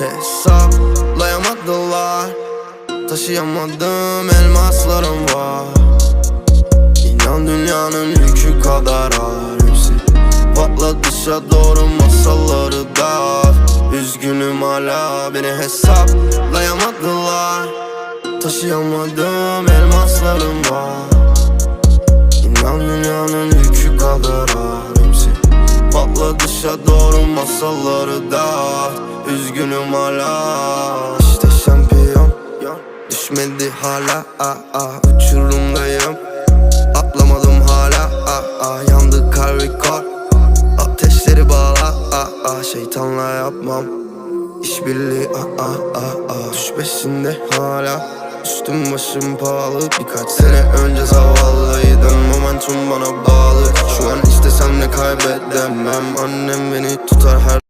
Hesaplayamadılar Taşıyamadım elmaslarım var. İnan dünyanın yükü kadar ağır. Hepsi Patla dışa doğru masalları da Üzgünüm hala beni hesaplayamadılar Taşıyamadım elmaslarım var. İnan dünyanın yükü kadar Dışa doğru masalları da Üzgünüm hala. İşte şampiyon Düşmedi hala. Ah, ah, Uçurumdayım. Atlamadım hala. Ah, ah, Yandı kalbi kor. Ateşleri bağla. Ah, ah, Şeytanla yapmam. İşbirliği ah, ah, ah, ah. Düş peşinde hala. Üstüm başım pahalı. Birkaç sene önce zavallıydım Annem beni tutar her